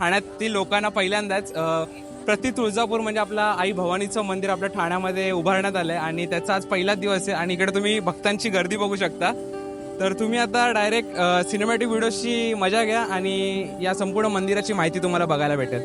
ठाण्यातील लोकांना पहिल्यांदाच प्रति तुळजापूर म्हणजे आपला आई भवानीचं मंदिर आपल्या ठाण्यामध्ये उभारण्यात आलंय आणि त्याचा आज पहिलाच दिवस आहे आणि इकडे तुम्ही भक्तांची गर्दी बघू शकता. तर तुम्ही आता डायरेक्ट सिनेमॅटिक व्हिडिओची मजा घ्या आणि या संपूर्ण मंदिराची माहिती तुम्हाला बघायला भेटेल.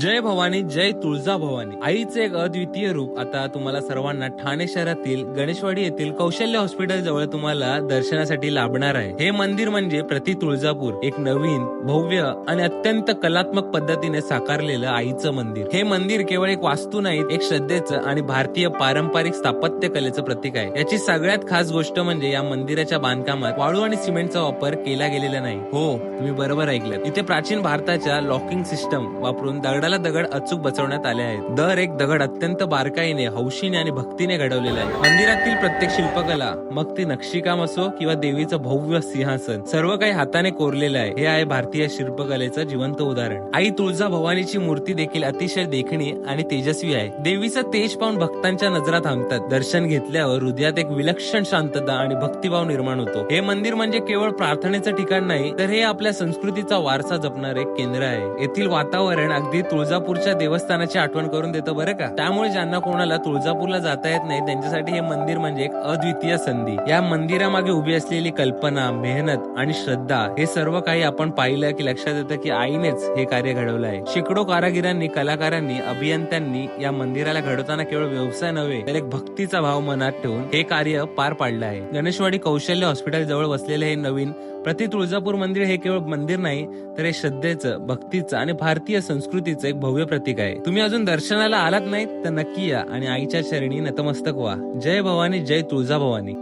जय भवानी जय तुळजा भवानी. आईचे एक अद्वितीय रूप आता तुम्हाला सर्वांना ठाणे शहरातील गणेशवाडी येथील कौशल्य हॉस्पिटल जवळ तुम्हाला दर्शनासाठी लाभणार आहे. हे मंदिर म्हणजे प्रति तुळजापूर एक नवीन भव्य आणि अत्यंत कलात्मक पद्धतीने साकारलेलं आईचं मंदिर. हे मंदिर केवळ एक वास्तू नाही एक श्रद्धेचं आणि भारतीय पारंपरिक स्थापत्य कलेचं प्रतीक आहे. याची सगळ्यात खास गोष्ट म्हणजे या मंदिराच्या बांधकामात वाळू आणि सिमेंटचा वापर केला गेलेला नाही. हो तुम्ही बरोबर ऐकलं इथे प्राचीन भारताच्या लॉकिंग सिस्टम वापरून दगडाला दगड अचूक बसवण्यात आले आहेत. दर एक दगड अत्यंत बारकाईने हौशीने आणि भक्तीने घडवलेला आहे. मंदिरातील प्रत्येक शिल्पकला मग ती नक्षीकाम असो किंवा देवीचं भव्य सिंहासन सर्व काही हाताने कोरलेलं आहे. हे आहे भारतीय शिल्पकलेचं जिवंत उदाहरण. आई तुळजा भवानीची मूर्ती देखील अतिशय देखणी आणि तेजस्वी आहे. देवीचं तेज पाहून भक्तांच्या नजरा थांबतात. दर्शन घेतल्यावर हृदयात एक विलक्षण शांतता आणि भक्तिभाव निर्माण होतो. हे मंदिर म्हणजे केवळ प्रार्थनेचं ठिकाण नाही तर हे आपल्या संस्कृतीचा वारसा जपणारे एक केंद्र आहे. येथील वातावरण अगदी तुळजापूरच्या देवस्थानाची आठवण करून देतं बरं का? त्यामुळे ज्यांना कोणाला तुळजापूरला जाता येत नाही त्यांच्यासाठी हे मंदिर म्हणजे एक अद्वितीय संधी. या मंदिरामागे उभी असलेली कल्पना मेहनत आणि श्रद्धा हे सर्व काही आपण पाहिलं की लक्षात येतं की आईनेच हे कार्य घडवलं आहे. शेकडो कारागिरांनी कलाकारांनी अभियंत्यांनी या मंदिराला घडवताना केवळ व्यवसाय नव्हे तर एक भक्तीचा भाव मनात ठेवून हे कार्य पार पाडलं आहे. गणेशवाडी कौशल्य हॉस्पिटल जवळ वसलेले हे नवीन प्रति तुळजापूर मंदिर हे केवळ मंदिर नाही तर हे श्रद्धेचं भक्तीचं आणि भारतीय संस्कृतीचं एक भव्य प्रतीक आहे. तुम्ही अजून दर्शनाला आलात नाहीत तर नक्की या आणि आईच्या शरणी नतमस्तक व्हा. जय भवानी जय तुळजा भवानी